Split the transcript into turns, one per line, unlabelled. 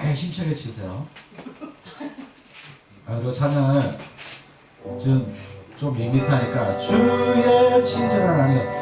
아예 심차게 치세요. 아, 그리고 찬양을 지금 좀 밋밋하니까 주의 친절한 아니 주의